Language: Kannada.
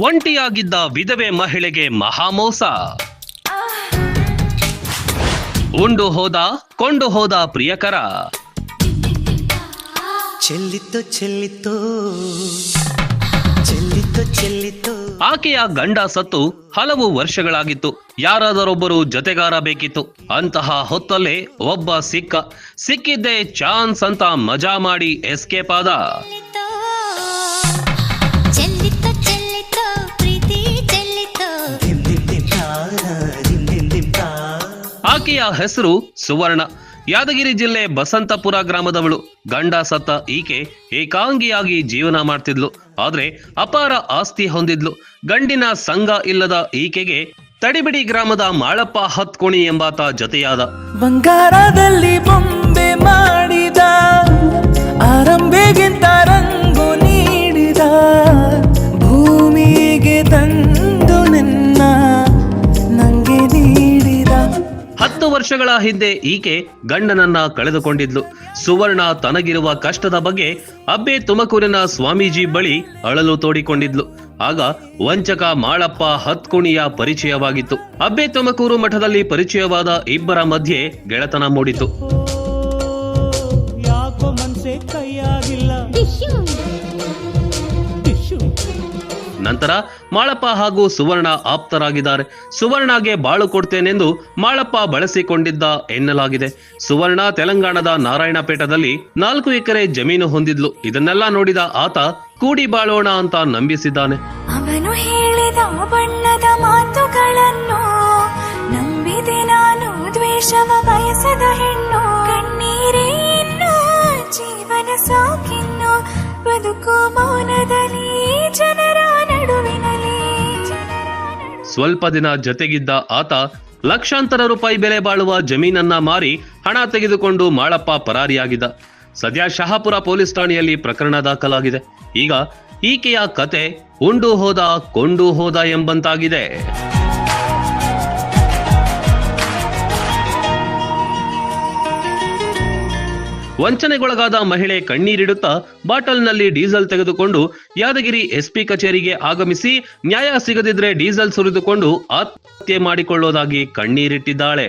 ಒಂಟಿಯಾಗಿದ್ದ ವಿಧವೆ ಮಹಿಳೆಗೆ ಮಹಾಮೋಸ. ಉಂಡು ಹೋದ ಕೊಂಡು ಹೋದ ಪ್ರಿಯಕರ. ಚೆಲ್ಲಿತ್ತು ಚೆಲ್ಲಿತ್ತು. ಚೆಲ್ಲಿತ್ತು ಚೆಲ್ಲಿತ್ತು. ಆಕೆಯ ಗಂಡ ಸತ್ತು ಹಲವು ವರ್ಷಗಳಾಗಿತ್ತು. ಯಾರಾದರೊಬ್ಬರು ಜೊತೆಗಾರ ಬೇಕಿತ್ತು. ಅಂತಹ ಹೊತ್ತಲ್ಲೇ ಒಬ್ಬ ಸಿಕ್ಕ ಸಿಕ್ಕಿದ್ದೇ ಚಾನ್ಸ್ ಅಂತ ಮಜಾ ಮಾಡಿ ಎಸ್ಕೇಪ್ ಆದ. ಆಕೆಯ ಹೆಸರು ಸುವರ್ಣ. ಯಾದಗಿರಿ ಜಿಲ್ಲೆ ಬಸಂತಪುರ ಗ್ರಾಮದವಳು. ಗಂಡ ಸತ್ತ ಈಕೆ ಏಕಾಂಗಿಯಾಗಿ ಜೀವನ ಮಾಡ್ತಿದ್ಲು. ಆದ್ರೆ ಅಪಾರ ಆಸ್ತಿ ಹೊಂದಿದ್ಲು. ಗಂಡಿನ ಸಂಘ ಇಲ್ಲದ ಈಕೆಗೆ ತಡಿಬಿಡಿ ಗ್ರಾಮದ ಮಾಳಪ್ಪ ಹತ್ಕೋಣಿ ಎಂಬಾತ ಜೊತೆಯಾದ. ಬಂಗಾರದಲ್ಲಿ ಬೊಂಬೆ ಮಾಡಿದ. ಆರಂಭೆಗಿಂತ ಹತ್ತು ವರ್ಷಗಳ ಹಿಂದೆ ಈಕೆ ಗಂಡನನ್ನ ಕಳೆದುಕೊಂಡಿದ್ಲು. ಸುವರ್ಣ ತನಗಿರುವ ಕಷ್ಟದ ಬಗ್ಗೆ ಅಬ್ಬೆ ತುಮಕೂರಿನ ಸ್ವಾಮೀಜಿ ಬಳಿ ಅಳಲು ತೋಡಿಕೊಂಡಿದ್ಲು. ಆಗ ವಂಚಕ ಮಾಳಪ್ಪ ಹತ್ಕುಣಿಯ ಪರಿಚಯವಾಗಿತ್ತು. ಅಬ್ಬೆ ತುಮಕೂರು ಮಠದಲ್ಲಿ ಪರಿಚಯವಾದ ಇಬ್ಬರ ಮಧ್ಯೆ ಗೆಳೆತನ ಮೂಡಿತು. ನಂತರ ಮಾಳಪ್ಪ ಹಾಗೂ ಸುವರ್ಣ ಆಪ್ತರಾಗಿದ್ದಾರೆ. ಸುವರ್ಣಗೆ ಬಾಳು ಕೊಡ್ತೇನೆಂದು ಮಾಳಪ್ಪ ಬಳಸಿಕೊಂಡಿದ್ದ ಎನ್ನಲಾಗಿದೆ. ಸುವರ್ಣ ತೆಲಂಗಾಣದ ನಾರಾಯಣಪೇಟದಲ್ಲಿ ನಾಲ್ಕು ಎಕರೆ ಜಮೀನು ಹೊಂದಿದ್ಲು. ಇದನ್ನೆಲ್ಲ ನೋಡಿದ ಆತ, ಕೂಡಿ ಬಾಳೋಣ ಅಂತ ನಂಬಿಸಿದ್ದಾನೆ. ಅವನು ಹೇಳಿದ ಬಣ್ಣದ ಮಾತುಗಳನ್ನು ನಂಬಿದೆ ನಾನು, ದ್ವೇಷವ ಬಯಸದ ಹೆಣ್ಣು. ಜೀವನ ಸಾಕಿನ್ನು ಬದುಕು ಮೌನದಲ್ಲಿ ಸ್ವಲ್ಪ ದಿನ ಜತೆಗಿದ್ದ ಆತ ಲಕ್ಷಾಂತರ ರೂಪಾಯಿ ಬೆಲೆ ಬಾಳುವ ಜಮೀನನ್ನ ಮಾರಿ ಹಣ ತೆಗೆದುಕೊಂಡು ಮಾಳಪ್ಪ ಪರಾರಿಯಾಗಿದ್ದ. ಸದ್ಯ ಶಹಾಪುರ ಪೊಲೀಸ್ ಠಾಣೆಯಲ್ಲಿ ಪ್ರಕರಣ ದಾಖಲಾಗಿದೆ. ಈಗ ಈಕೆಯ ಕತೆ ಉಂಡು ಹೋದ ಕೊಂಡು ಹೋದ ಎಂಬಂತಾಗಿದೆ. ವಂಚನೆಗೊಳಗಾದ ಮಹಿಳೆ ಕಣ್ಣೀರಿಡುತ್ತಾ ಬಾಟಲ್ನಲ್ಲಿ ಡೀಸೆಲ್ ತೆಗೆದುಕೊಂಡು ಯಾದಗಿರಿ ಎಸ್ಪಿ ಕಚೇರಿಗೆ ಆಗಮಿಸಿ ನ್ಯಾಯ ಸಿಗದಿದ್ರೆ ಡೀಸೆಲ್ ಸುರಿದುಕೊಂಡು ಆತ್ಮಹತ್ಯೆ ಮಾಡಿಕೊಳ್ಳೋದಾಗಿ ಕಣ್ಣೀರಿಟ್ಟಿದ್ದಾಳೆ.